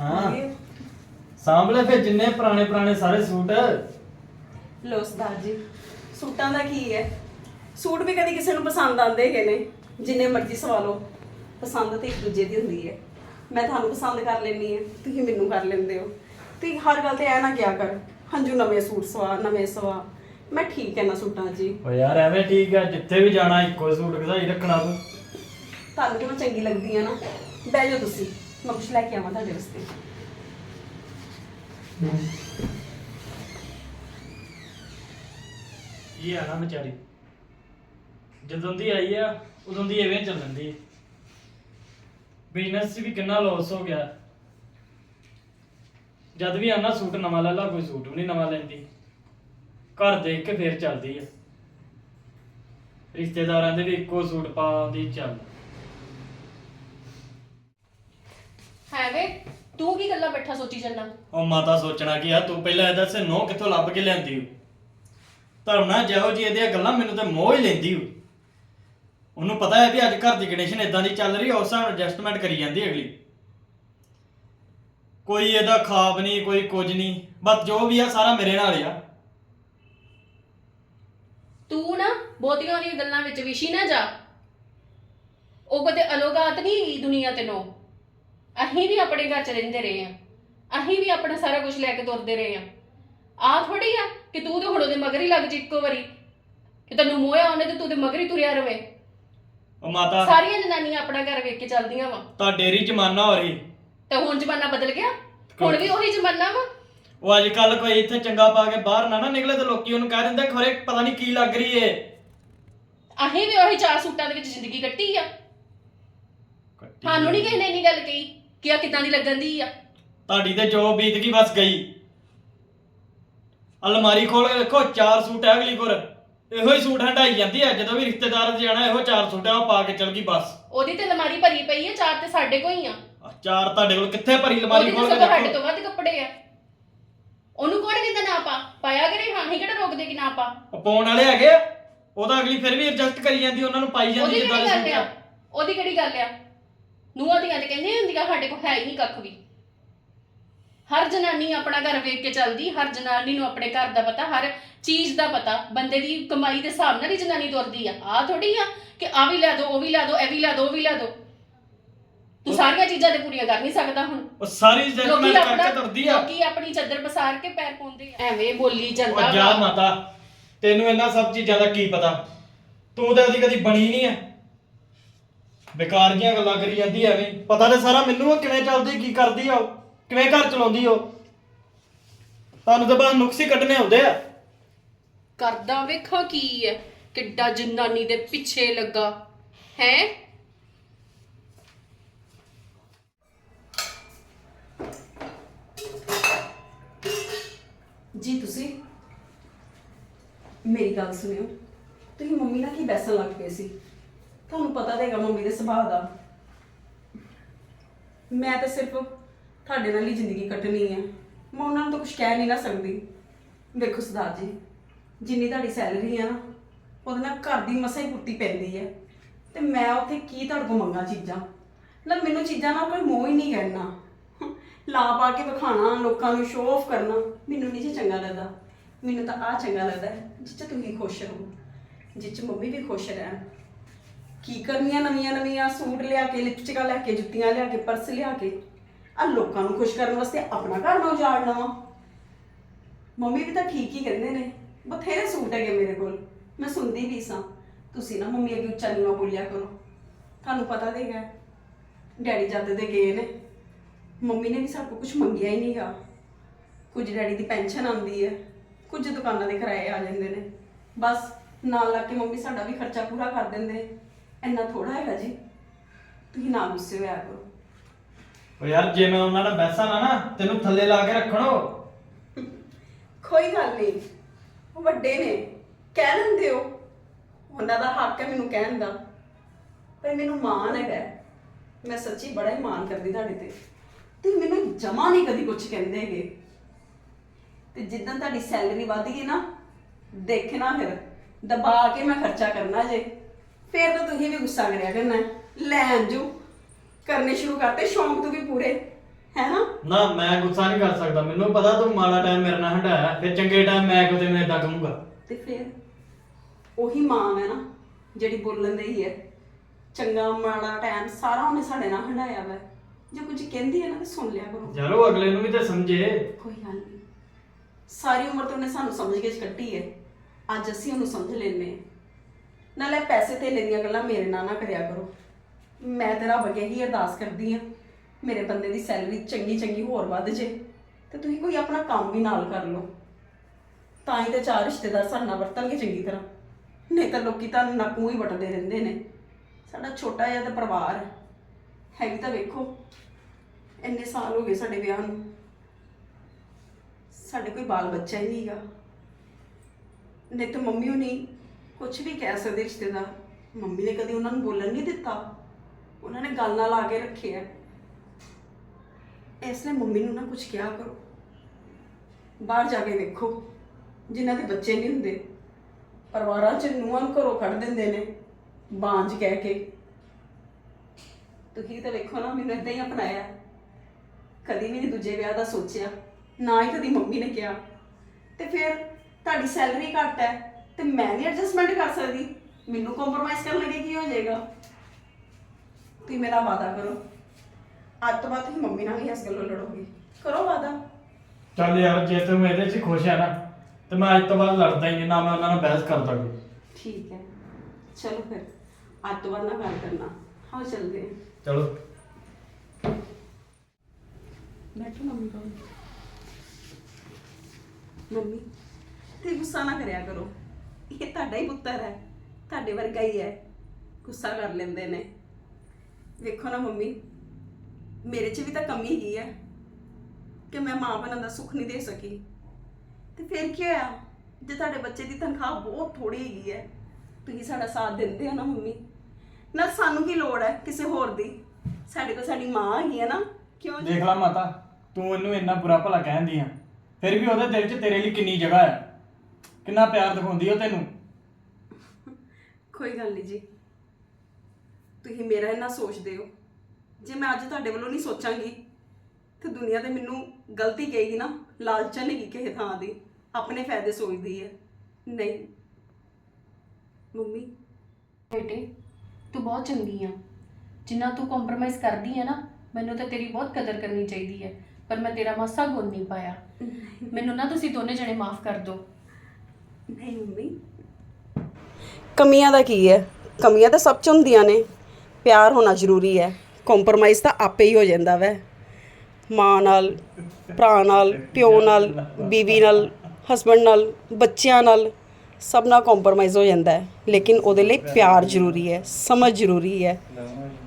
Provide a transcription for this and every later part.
ਹਾਂ। ਸਾਂਭਲੇ ਫਿਰ ਜਿੰਨੇ ਪੁਰਾਣੇ ਪੁਰਾਣੇ ਸਾਰੇ ਸੂਟ। ਲੋ ਉਸਤਾਦ ਜੀ ਸੂਟਾਂ ਦਾ ਕੀ ਹੈ? ਸੂਟ ਵੀ ਕਦੀ ਕਿਸੇ ਨੂੰ ਪਸੰਦ ਆਉਂਦੇ ਹੈਗੇ ਨੇ ਜਿੰਨੇ ਮਰਜ਼ੀ ਸਵਾ ਲਓ। ਪਸੰਦ ਤੇ ਇੱਕ ਦੂਜੇ ਦੀ ਹੁੰਦੀ ਹੈ। ਮੈਂ ਤੁਹਾਨੂੰ ਪਸੰਦ ਕਰ ਲੈਣੀ ਹੈ ਤੁਸੀਂ ਮੈਨੂੰ ਕਰ ਲੈਂਦੇ ਹੋ। ਤੁਸੀਂ ਹਰ ਗੱਲ ਤੇ ਐ ਨਾ ਕਿਹਾ ਕਰ ਹੰਝੂ ਨਵੇਂ ਸੂਟ ਸਵਾ ਨਵੇਂ ਸਵਾ। ਮੈਂ ਠੀਕ ਹੈ ਨਾ ਸੂਟਾਂ ਹੀ ਓ ਯਾਰ ਐਵੇਂ ਠੀਕ ਆ ਜਿੱਥੇ ਵੀ ਜਾਣਾ ਇੱਕੋ ਸੂਟ ਘਸਾਈ ਰੱਖਣਾ ਤੂੰ। ਤੁਹਾਨੂੰ ਤੇ ਮੈਂ ਚੰਗੀ ਲੱਗਦੀ ਆ ਨਾ? ਬਹਿ ਜਾਓ ਤੁਸੀਂ। ਮੈਂ ਕੁਛ ਲੈ ਕੇ ਆਵਾਂ ਤੁਹਾਡੇ ਵਾਸਤੇ ਇਹ ਆ ਨਾ ਵਿਚਾਰੀ ਜਦੋਂ ਦੀ ਆਈ ਆ ਉਦੋਂ ਦੀ ਐਵੇਂ ਚੱਲਣ ਦੀ ਬਿਜ਼ਨਸ 'ਚ ਵੀ ਕਿੰਨਾ ਲਾਸ ਹੋ ਗਿਆ ਜਦ ਵੀ ਆਨਾ ਸੂਟ ਨਵਾਂ ਲੈ ਲਾ ਕੋਈ ਸੂਟ ਵੀ ਨਹੀਂ ਨਵਾਂ ਲੈਂਦੀ ਘਰ ਦੇਖ ਕੇ ਫੇਰ ਚੱਲਦੀ ਆ ਰਿਸ਼ਤੇਦਾਰਾਂ ਦੇ ਵੀ ਇੱਕੋ ਸੂਟ ਪਾਉਂਦੀ ਚੱਲ ਹੈ ਵੇ ਤੂੰ ਕੀ ਗੱਲਾਂ ਬੈਠਾ ਸੋਚੀ ਚੱਲਾਂ ਉਹ ਮਾਤਾ ਸੋਚਣਾ ਕੀ ਆ ਤੂੰ ਪਹਿਲਾਂ ਇਹਦਾ ਸੇ ਨੋ ਕਿੱਥੋਂ ਲੱਭ ਕੇ ਲਿਆਂਦੀ ਹੋ ਧਰਮ ਨਾਲ ਜਿਹੋ ਜੀ ਇਹਦੀਆਂ ਗੱਲਾਂ ਮੈਨੂੰ ਤੇ ਮੋਹ ਹੀ ਲੈਂਦੀ ਹੋ ਉਹਨੂੰ ਪਤਾ ਹੈ ਵੀ ਅੱਜ ਘਰ ਦੀ ਕੰਡੀਸ਼ਨ ਇਦਾਂ ਦੀ ਚੱਲ ਰਹੀ ਹੈ ਉਸ ਹਿਸਾਬ ਨਾਲ ਐਡਜਸਟਮੈਂਟ ਕਰੀ ਜਾਂਦੀ ਅਗਲੀ। ਕੋਈ ਇਹਦਾ ਖਾਬ ਨਹੀਂ ਕੋਈ ਕੁਝ ਨਹੀਂ ਬਸ ਜੋ ਵੀ ਆ ਸਾਰਾ ਮੇਰੇ ਨਾਲ ਆ। ਤੂੰ ਨਾ ਬਹੁਤੀਆਂ ਉਹਦੀਆਂ ਗੱਲਾਂ ਵਿੱਚ ਵਿਸ਼ੀ ਨਾ ਜਾ। ਉਹ ਕਦੇ ਅਲੋਗਾਤ ਨਹੀਂ ਹੈਗੀ ਦੁਨੀਆ ਤੇ ਨੋ ਅਸੀਂ ਵੀ ਆਪਣੇ ਘਰ ਚ ਰਹਿੰਦੇ ਰਹੇ ਆ ਅਸੀਂ ਵੀ ਆਪਣਾ ਸਾਰਾ ਕੁਝ ਲੈ ਕੇ ਤੁਰਦੇ ਰਹੇ ਆ ਆ ਥੋੜੀ ਆ ਕਿ ਤੂੰ ਤੇ ਹੁਣ ਉਹਦੇ ਮਗਰ ਹੀ ਲੱਗ ਜੀ ਇੱਕੋ ਵਾਰੀ। ਕਿ ਤੈਨੂੰ ਮੋਇਆ ਉਹਨੇ ਤੇ ਤੂੰ ਤੇ ਮਗਰ ਹੀ ਤੁਰਿਆ ਰਵੇ। ਉਹ ਮਾਤਾ। ਸਾਰੀਆਂ ਜਨਾਨੀਆਂ ਆਪਣਾ ਘਰ ਵੇਖ ਕੇ ਚੱਲਦੀਆਂ ਵਾ। ਤਾਂ ਡੇਰੀ ਜ਼ਮਾਨਾ ਹੋ ਰਹੀ। ਤੇ ਹੁਣ ਜ਼ਮਾਨਾ ਬਦਲ ਗਿਆ? ਹੁਣ ਵੀ ਉਹੀ ਜ਼ਮਾਨਾ ਵਾ? ਉਹ ਅੱਜ ਕੱਲ ਕੋਈ ਇੱਥੇ ਚੰਗਾ ਪਾ ਕੇ ਬਾਹਰ ਨਾ ਨਾ ਨਿਕਲੇ ਤੇ ਲੋਕੀ ਉਹਨੂੰ ਕਹਿ ਦਿੰਦੇ ਖਰੇ ਪਤਾ ਨਹੀਂ ਕੀ ਲੱਗ ਰਹੀ ਏ। ਅਸੀਂ ਵੀ ਉਹੀ ਚਾਰ ਸੂਟਾਂ ਦੇ ਵਿੱਚ ਜ਼ਿੰਦਗੀ ਕੱਟੀ ਆ। ਸਾਨੂੰ ਨਹੀਂ ਕਿਸੇ ਨੇ ਇੰਨੀ ਗੱਲ ਕਹੀ। ਕਿ ਆ ਕਿਦਾਂ ਦੀ ਲੱਗਣ ਦੀ ਆ? ਤੁਹਾਡੀ ਤੇ ਜੋ ਬੀਤ ਗਈ ਬਸ ਗਈ। ਅਲਮਾਰੀ ਖੋਲ ਕੇ ਦੇਖੋ ਚਾਰ ਸੂਟ ਹੈ ਅਗਲੀ ਕੋਲ। ਇਹੋ ਹੀ ਸੂਟ ਹਟਾਈ ਜਾਂਦੀ ਹੈ ਜਦੋਂ ਵੀ ਰਿਸ਼ਤੇਦਾਰਾਂ 'ਚ ਜਾਣਾ ਇਹੋ ਚਾਰ ਸੂਟ ਹੈ ਉਹ ਪਾ ਕੇ ਚਲ ਗਈ ਬਸ। ਉਹਦੀ ਤੇ ਅਲਮਾਰੀ ਭਰੀ ਪਈ ਆ ਚਾਰ ਤੇ ਸਾਡੇ ਕੋਲ ਹੀ ਆ। ਆਹ ਚਾਰ ਤੁਹਾਡੇ ਕੋਲ ਕਿੱਥੇ ਭਰੀ ਅਲਮਾਰੀ ਉਹਦੀ ਖੋਲ ਕੇ ਸਭ ਸਾਡੇ ਦੇਖੋ ਤੋਂ ਵੱਧ ਕੱਪੜੇ ਆ। ਉਹਨੂੰ ਕੌਣ ਕਹਿੰਦਾ ਨਾ ਪਾ? ਪਾਇਆ ਕਰੇ ਹਾਂ ਹੀ ਕਿਹੜਾ ਰੋਕਦੇ ਕਿ ਨਾ ਪਾ? ਉਹ ਪਾਉਣ ਵਾਲੇ ਹੈਗੇ ਆ। ਉਹਦਾ ਅਗਲੀ ਫਿਰ ਵੀ ਐਡਜਸਟ ਕਰੀ ਜਾਂਦੀ ਉਹਨਾਂ ਨੂੰ ਪਾਈ ਜਾਂਦੀ ਉਹਦੀ ਜਿੱਦਾਂ ਕਿਹੜੀ ਦੇ ਗੱਲ ਆ? ਉਹਦੀ ਕਿਹੜੀ ਗੱਲ ਆ? ਨੂੰਹਾਂ ਦੀਆਂ ਤੇ ਕਹਿੰਦੇ ਹੁੰਦੀਆਂ ਸਾਡੇ ਕੋਲ ਹੈ ਹੀ ਨਹੀਂ ਕੱਖ ਵੀ। ਹਰ ਜਨਾਨੀ ਆਪਣਾ ਘਰ ਵੇਖ ਕੇ ਚੱਲਦੀ ਹਰ ਜਨਾਨੀ ਨੂੰ ਆਪਣੇ ਘਰ ਦਾ ਪਤਾ ਹਰ ਚੀਜ਼ ਦਾ ਪਤਾ। ਬੰਦੇ ਦੀ ਕਮਾਈ ਦੇ ਹਿਸਾਬ ਨਾਲ ਹੀ ਜਨਾਨੀ ਤੁਰਦੀ ਆ। ਆ ਥੋੜੀ ਆ ਕਿ ਆ ਵੀ ਲੈ ਦੋ ਉਹ ਵੀ ਲੈ ਦੋ ਇਹ ਵੀ ਲੈ ਦੋ ਉਹ ਵੀ ਲੈ ਦੋ। ਤੂੰ ਸਾਰੀਆਂ ਚੀਜ਼ਾਂ ਤੇ ਪੂਰੀਆਂ ਕਰ ਨਹੀਂ ਸਕਦਾ ਹੁਣ। ਉਹ ਸਾਰੀ ਲੋਕੀ ਕਰਕੇ ਆਪਣਾ ਤੁਰਦੀ ਆ। ਲੋਕੀ ਆਪਣੀ ਚੱਦਰ ਪਸਾਰ ਕੇ ਪੈਰ ਪਾਉਂਦੇ ਆ। ਐਵੇਂ ਬੋਲੀ ਜਾਂਦਾ ਉਹ ਜਾ ਵਾ। ਮਾਤਾ ਤੈਨੂੰ ਇਹਨਾਂ ਸਭ ਚੀਜ਼ਾਂ ਦਾ ਕੀ ਪਤਾ? ਤੂੰ ਤਾਂ ਉਹਦੀ ਕਦੀ ਬਣੀ ਨਹੀਂ ਐ ਬੇਕਾਰ ਜੀਆਂ ਗੱਲਾਂ ਕਰੀ ਜਾਂਦੀ ਐਵੇਂ। ਪਤਾ ਤੇ ਸਾਰਾ ਮੈਨੂੰ ਆ ਕਿਵੇਂ ਚੱਲਦੀ ਕੀ ਕਰਦੀ ਆ ਉਹ ਕਿਵੇਂ ਘਰ ਚਲਾਉਂਦੀ ਉਹ। ਤੁਹਾਨੂੰ ਤਾਂ ਬਸ ਨੁਕਸ ਹੀ ਕੱਢਣੇ ਆਉਂਦੇ ਆ। ਕਰਦਾ ਵੇਖਾਂ ਕੀ ਹੈ ਕਿੱਡਾ ਜਨਾਨੀ ਦੇ ਪਿੱਛੇ ਲੱਗਾ। ਹੈ? ਜੀ ਤੁਸੀਂ? ਮੇਰੀ ਗੱਲ ਸੁਣਿਓ। ਤੁਸੀਂ ਮੰਮੀ ਨਾਲ ਕੀ ਬੈਸਣ ਲੱਗ ਪਏ ਸੀ? ਤੁਹਾਨੂੰ ਪਤਾ ਤਾਂ ਹੈਗਾ ਮੰਮੀ ਦੇ ਸੁਭਾਅ ਦਾ। ਮੈਂ ਤਾਂ ਸਿਰਫ ਤੁਹਾਡੇ ਨਾਲ ਹੀ ਜ਼ਿੰਦਗੀ ਕੱਟਣੀ ਹੈ ਮੈਂ ਉਹਨਾਂ ਨੂੰ ਤਾਂ ਕੁਝ ਕਹਿ ਨਹੀਂ ਨਾ ਸਕਦੀ। ਵੇਖੋ ਸਰਦਾਰ ਜੀ ਜਿੰਨੀ ਤੁਹਾਡੀ ਸੈਲਰੀ ਆ ਨਾ ਉਹਦੇ ਨਾਲ ਘਰ ਦੀ ਮਸਾਂ ਹੀ ਪੁੱਟੀ ਪੈਂਦੀ ਹੈ ਤੇ ਮੈਂ ਉੱਥੇ ਕੀ ਤੁਹਾਡੇ ਕੋਲ ਮੰਗਾ ਚੀਜ਼ਾਂ? ਨਾ ਮੈਨੂੰ ਚੀਜ਼ਾਂ ਨਾਲ ਕੋਈ ਮੋਹ ਹੀ ਨਹੀਂ ਕਰਨਾ ਲਾ ਪਾ ਕੇ ਵਿਖਾਣਾ ਲੋਕਾਂ ਨੂੰ ਸ਼ੋਅ ਆਫ ਕਰਨਾ ਮੈਨੂੰ ਨਹੀਂ ਜੀ ਚੰਗਾ ਲੱਗਦਾ। ਮੈਨੂੰ ਤਾਂ ਆ ਚੰਗਾ ਲੱਗਦਾ ਹੈ, ਜਿਸ 'ਚ ਤੁਸੀਂ ਖੁਸ਼ ਰਹੋ ਜਿਸ 'ਚ ਮੰਮੀ ਵੀ ਖੁਸ਼ ਰਹਿਣ। ਕੀ ਕਰਨੀਆਂ ਨਵੀਆਂ ਨਵੀਆਂ ਸੂਟ ਲਿਆ ਕੇ ਲਿਪਸਟਿਕਾਂ ਲਿਆ ਕੇ, ਜੁੱਤੀਆਂ ਲਿਆ ਕੇ, ਪਰਸ ਲਿਆ ਕੇ। ਆ ਲੋਕਾਂ ਨੂੰ ਖੁਸ਼ ਕਰਨ ਵਾਸਤੇ ਆਪਣਾ ਘਰ ਨਾ ਉਜਾੜਨਾ ਵਾ ਮੰਮੀ ਵੀ ਤਾਂ ਠੀਕ ਹੀ ਕਹਿੰਦੇ ਨੇ। ਬਥੇਰੇ ਸੂਟ ਹੈਗੇ ਮੇਰੇ ਕੋਲ। ਮੈਂ ਸੁਣਦੀ ਵੀ ਸਾਂ। ਤੁਸੀਂ ਨਾ ਮੰਮੀ ਅੱਗੇ ਉੱਚਾ ਨੀਵਾਂ ਬੋਲਿਆ ਕਰੋ। ਤੁਹਾਨੂੰ ਪਤਾ ਤੇ ਹੈ ਡੈਡੀ ਜਦ ਦੇ ਗਏ ਨੇ। ਮੰਮੀ ਨੇ ਵੀ ਸਾਡੇ ਕੋਲ ਕੁਝ ਮੰਗਿਆ ਹੀ ਨਹੀਂਗਾ ਕੁਝ ਡੈਡੀ ਦੀ ਪੈਨਸ਼ਨ ਆਉਂਦੀ ਹੈ। ਕੁਝ ਦੁਕਾਨਾਂ ਦੇ ਕਿਰਾਏ ਆ ਜਾਂਦੇ ਨੇ। ਬਸ ਨਾਲ ਲੱਗ ਕੇ ਮੰਮੀ ਸਾਡਾ ਵੀ ਖਰਚਾ ਪੂਰਾ ਕਰ ਦਿੰਦੇ। ਇੰਨਾ ਥੋੜਾ ਹੈਗਾ ਜੀ। ਤੁਸੀਂ ਨਾ ਗੁੱਸੇ ਹੋਇਆ ਕਰੋ। ਉਹ ਯਾਰ ਜੇ ਮੈਂ ਉਹਨਾਂ ਨਾਲ ਬੈਸਾ ਨਾ ਨਾ ਤੈਨੂੰ ਥੱਲੇ ਲਾ ਕੇ ਰੱਖਣੋ। ਕੋਈ ਗੱਲ ਨਹੀਂ। ਉਹ ਵੱਡੇ ਨੇ। ਕਹਿ ਲੈਂਦੇ ਹੋ। ਉਹਨਾਂ ਦਾ ਹੱਕ ਹੈ ਮੈਨੂੰ ਕਹਿਣ ਦਾ। ਪਰ ਮੈਨੂੰ ਮਾਣ ਹੈਗਾ ਮੈਂ ਸੱਚੀ ਬੜਾ ਹੀ ਮਾਣ ਕਰਦੀ ਤੁਹਾਡੇ ਤੇ। ਤੇ ਮੈਨੂੰ ਜਮਾ ਨਹੀਂ ਕਦੀ ਕੁਝ ਕਹਿੰਦੇ ਹੈਗੇ। ਤੇ ਜਿੱਦਾਂ ਤੁਹਾਡੀ ਸੈਲਰੀ ਵਧ ਗਈ ਨਾ ਦੇਖਣਾ ਫਿਰ। ਦਬਾ ਕੇ ਮੈਂ ਖਰਚਾ ਕਰਨਾ ਜੇ। ਫਿਰ ਤਾਂ ਤੁਸੀਂ ਵੀ ਗੁੱਸਾ ਕਰਿਆ ਕਰਨਾ। ਲੈ ਅੰਜੂ ਕਰਨੇ ਸ਼ੁਰੂ ਕਰਤੇ ਸ਼ੌਂਕ ਤੋਂ ਵੀ ਪੂਰੇ ਹੈ ਨਾ? ਨਾ ਮੈਂ ਗੁੱਸਾ ਨਹੀਂ ਕਰ ਸਕਦਾ। ਮੈਨੂੰ ਪਤਾ ਤੂੰ ਮਾੜਾ ਟਾਈਮ ਮੇਰੇ ਨਾਲ ਹਟਾਇਆ ਫਿਰ ਚੰਗੇ ਟਾਈਮ ਮੈਂ ਕਿਉਂ ਤੈਨੂੰ ਇਦਾਂ ਕਹੂੰਗਾ? ਤੇ ਫਿਰ ਉਹੀ ਮਾਂ ਹੈ ਨਾ ਜਿਹੜੀ ਬੋਲਣ ਦੀ ਹੈ। ਚੰਗਾ ਮਾੜਾ ਟਾਈਮ ਸਾਰਾ ਉਹਨੇ ਸਾਡੇ ਨਾਲ ਹੰਡਾਇਆ ਵਾ। ਜੇ ਕੁਝ ਕਹਿੰਦੀ ਹੈ ਨਾ ਤੇ ਸੁਣ ਲਿਆ ਕਰੋ। ਯਾਰ ਉਹ ਅਗਲੇ ਨੂੰ ਵੀ ਤੇ ਸਮਝੇ। ਕੋਈ ਗੱਲ ਨਹੀਂ। ਸਾਰੀ ਉਮਰ ਤਾਂ ਉਹਨੇ ਸਾਨੂੰ ਸਮਝ ਕੇ ਕੱਟੀ ਹੈ। ਅੱਜ ਅਸੀਂ ਉਹਨੂੰ ਸਮਝ ਲੈਨੇ ਹਾਂ। ਨਾਲੇ ਪੈਸੇ ਧੇਲੇ ਦੀਆਂ ਗੱਲਾਂ ਮੇਰੇ ਨਾਲ ਨਾ ਕਰਿਆ ਕਰੋ। ਮੈਂ ਤੇਰਾ ਰੱਬ ਅੱਗੇ ਹੀ ਅਰਦਾਸ ਕਰਦੀ ਆ ਮੇਰੇ ਬੰਦੇ ਦੀ ਸੈਲਰੀ ਚੰਗੀ ਚੰਗੀ ਹੋਰ ਵੱਧ ਜੇ, ਤੇ ਤੁਸੀਂ ਕੋਈ ਆਪਣਾ ਕੰਮ ਵੀ ਨਾਲ ਕਰ ਲਓ। ਤਾਂ ਹੀ ਤੇ ਚਾਰ ਰਿਸ਼ਤੇਦਾਰ ਸਾਡੇ ਨਾਲ ਵਰਤਣਗੇ ਚੰਗੀ ਤਰ੍ਹਾਂ। ਨਹੀਂ ਤਾਂ ਲੋਕੀ ਤਾਂ ਨੱਕੂ ਹੀ ਵਟਦੇ ਰਹਿੰਦੇ ਨੇ। ਸਾਡਾ ਛੋਟਾ ਜਿਹਾ ਤਾਂ ਪਰਿਵਾਰ ਹੈ। ਹੈਗੀ ਤਾਂ ਵੇਖੋ, ਇੰਨੇ ਸਾਲ ਹੋ ਗਏ ਸਾਡੇ ਵਿਆਹ ਨੂੰ। ਸਾਡੇ ਕੋਈ ਬਾਲ ਬੱਚਾ ਹੀ ਨਹੀਂਗਾ ਨਹੀਂ ਤਾਂ ਮੰਮੀ ਨਹੀਂ ਕੁਝ ਵੀ ਕਹਿ ਸਕਦੇ ਰਿਸ਼ਤੇਦਾਰ। ਮੰਮੀ ਨੇ ਕਦੀ ਉਹਨਾਂ ਨੂੰ ਬੋਲਣ ਨਹੀਂ ਦਿੱਤਾ। ਉਹਨਾਂ ਨੇ ਗੱਲ ਨਾਲ ਆ ਕੇ ਰੱਖਿਆ ਇਸ ਲਈ ਮੰਮੀ ਨੂੰ ਨਾ ਕੁਝ ਕਿਹਾ ਕਰੋ। ਬਾਹਰ ਜਾ ਕੇ ਵੇਖੋ। ਜਿਨ੍ਹਾਂ ਦੇ ਬੱਚੇ ਨਹੀਂ ਹੁੰਦੇ। ਪਰਿਵਾਰਾਂ 'ਚ ਨੂੰਹਾਂ ਨੂੰ ਘਰੋਂ ਕੱਢ ਦਿੰਦੇ ਨੇ। ਬਾਂਝ ਕਹਿ ਕੇ। ਤੁਸੀਂ ਤਾਂ ਵੇਖੋ ਨਾ, ਮੈਨੂੰ ਇਦਾਂ ਹੀ ਅਪਣਾਇਆ। ਕਦੀ ਵੀ ਨਹੀਂ ਦੂਜੇ ਵਿਆਹ ਦਾ ਸੋਚਿਆ। ਨਾ ਹੀ ਕਦੀ ਮੰਮੀ ਨੇ ਕਿਹਾ। ਤੇ ਫਿਰ ਤੁਹਾਡੀ ਸੈਲਰੀ ਘੱਟ ਹੈ। ਤੇ ਮੈਂ ਨਹੀਂ ਐਡਜਸਟਮੈਂਟ ਕਰ ਸਕਦੀ। ਮੈਨੂੰ ਕੰਪਰੋਮਾਈਜ਼ ਕਰਨ ਲੱਗੇ ਕੀ ਹੋ ਜਾਏਗਾ? ਤੁਸੀਂ ਮੇਰਾ ਵਾਅਦਾ ਕਰੋ। ਅੱਜ ਤੋਂ ਬਾਅਦ ਤੁਸੀਂ ਮੰਮੀ ਨਾਲ ਨਹੀਂ ਇਸ ਗੱਲੋਂ ਲੜੋਗੇ। ਕਰੋ ਵਾਅਦਾ। ਚੱਲ ਯਾਰ ਜੇ ਤੂੰ ਇਹਦੇ 'ਚ ਖੁਸ਼ ਹੈ ਨਾ ਤੇ ਮੈਂ ਅੱਜ ਤੋਂ ਬਾਅਦ ਲੜਦਾ ਹੀ ਨਹੀਂ ਨਾ ਮੈਂ ਉਹਨਾਂ ਨਾਲ ਬਹਿਸ ਕਰਦਾ ਕੋਈ ਠੀਕ ਹੈ। ਚਲੋ ਫਿਰ ਅੱਜ ਤੋਂ ਬਾਅਦ ਨਾ ਗੱਲ ਕਰਨਾ। ਹਾਂ ਚੱਲਦੇ ਹਾਂ। ਚਲੋ। ਬੈਠੋ ਮੰਮੀ ਕੋਲ। ਮੰਮੀ ਤੇ ਗੁੱਸਾ ਨਾ ਕਰਿਆ ਕਰੋ। ਇਹ ਤੁਹਾਡਾ ਹੀ ਪੁੱਤਰ ਹੈ, ਤੁਹਾਡੇ ਵਰਗਾ ਹੀ ਹੈ। ਗੁੱਸਾ ਕਰ ਲੈਂਦੇ ਨੇ। ਵੇਖੋ ਨਾ ਮੰਮੀ, ਮੇਰੇ 'ਚ ਵੀ ਤਾਂ ਕਮੀ ਹੀ ਹੈ ਕਿ ਮੈਂ ਮਾਂ ਬਣਨ ਦਾ ਸੁੱਖ ਨਹੀਂ ਦੇ ਸਕੀ। ਤੇ ਫਿਰ ਕੀ ਹੋਇਆ? ਜੇ ਤੁਹਾਡੇ ਬੱਚੇ ਦੀ ਤਨਖਾਹ ਬਹੁਤ ਥੋੜੀ ਹੈਗੀ ਹੈ, ਤੁਸੀਂ ਸਾਡਾ ਸਾਥ ਦਿੰਦੇ ਹੋ ਨਾ ਮੰਮੀ। ਨਾ ਸਾਨੂੰ ਕੀ ਲੋੜ ਹੈ ਕਿਸੇ ਹੋਰ ਦੀ? ਸਾਡੇ ਕੋਲ ਸਾਡੀ ਮਾਂ ਹੈਗੀ ਹੈ ਨਾ, ਕਿਉਂ ਜੀ? ਦੇਖ ਲੈ ਮਾਤਾ, ਤੂੰ ਇਹਨੂੰ ਇੰਨਾ ਬੁਰਾ ਭਲਾ ਕਹਿੰਦੀ ਆ। ਫਿਰ ਵੀ ਉਹਦੇ ਦਿਲ 'ਚ ਤੇਰੇ ਲਈ ਕਿੰਨੀ ਜਗ੍ਹਾ ਹੈ। ਕਿੰਨਾ ਪਿਆਰ ਦਿਖਾਉਂਦੀ ਉਹ ਤੈਨੂੰ? ਕੋਈ ਗੱਲ ਨਹੀਂ ਜੀ। ਤੁਸੀਂ ਮੇਰਾ ਇੰਨਾ ਸੋਚਦੇ ਹੋ। ਜੇ ਮੈਂ ਅੱਜ ਤੁਹਾਡੇ ਵੱਲੋਂ ਨਹੀਂ ਸੋਚਾਂਗੀ ਤੇ ਦੁਨੀਆ ਤੇ ਮੈਨੂੰ ਗਲਤੀ ਕਹੇਗੀ ਨਾ ਲਾਲਚਣ ਨਹੀਂ ਕਿਸੇ ਥਾਂ ਦੀ। ਆਪਣੇ ਫਾਇਦੇ ਸੋਚਦੀ ਹੈ। ਨਹੀਂ। ਮੰਮੀ। ਬੇਟੇ ਤੂੰ ਬਹੁਤ ਚੰਗੀ ਆ। ਜਿੰਨਾ ਤੂੰ ਕੰਪਰੋਮਾਈਜ਼ ਕਰਦੀ ਹੈ ਨਾ ਮੈਨੂੰ ਤਾਂ ਤੇਰੀ ਬਹੁਤ ਕਦਰ ਕਰਨੀ ਚਾਹੀਦੀ ਹੈ। ਪਰ ਮੈਂ ਤੇਰਾ ਮਾਸਾ ਗੁਣ ਨਹੀਂ ਪਾਇਆ। ਮੈਨੂੰ ਨਾ ਤੁਸੀਂ ਦੋਨੇ ਜਣੇ ਮਾਫ ਕਰ ਦਿਓ। ਨਹੀਂ ਮੰਮੀ। ਕਮੀਆਂ ਦਾ ਕੀ ਹੈ? ਕਮੀਆਂ ਤਾਂ ਸਭ ਚ ਹੁੰਦੀਆਂ ਨੇ। ਪਿਆਰ ਹੋਣਾ ਜ਼ਰੂਰੀ ਹੈ। ਕੰਪਰੋਮਾਈਜ਼ ਤਾਂ ਆਪੇ ਹੀ ਹੋ ਜਾਂਦਾ ਵੈ। ਮਾਂ ਨਾਲ, ਭਰਾ ਨਾਲ, ਪਿਓ ਨਾਲ, ਬੀਵੀ ਨਾਲ ਹਸਬੰਡ ਨਾਲ, ਬੱਚਿਆਂ ਨਾਲ ਸਭ ਨਾਲ ਕੰਪਰੋਮਾਈਜ਼ ਹੋ ਜਾਂਦਾ ਹੈ। ਲੇਕਿਨ ਉਹਦੇ ਲਈ ਪਿਆਰ ਜ਼ਰੂਰੀ ਹੈ, ਸਮਝ ਜ਼ਰੂਰੀ ਹੈ।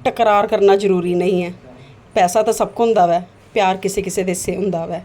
ਟਕਰਾਰ ਕਰਨਾ ਜ਼ਰੂਰੀ ਨਹੀਂ ਹੈ। ਪੈਸਾ ਤਾਂ ਸਭ ਕੋ ਹੁੰਦਾ ਵੈ। ਪਿਆਰ ਕਿਸੇ ਕਿਸੇ ਦੇ ਸੇ ਹੁੰਦਾ ਵੈ।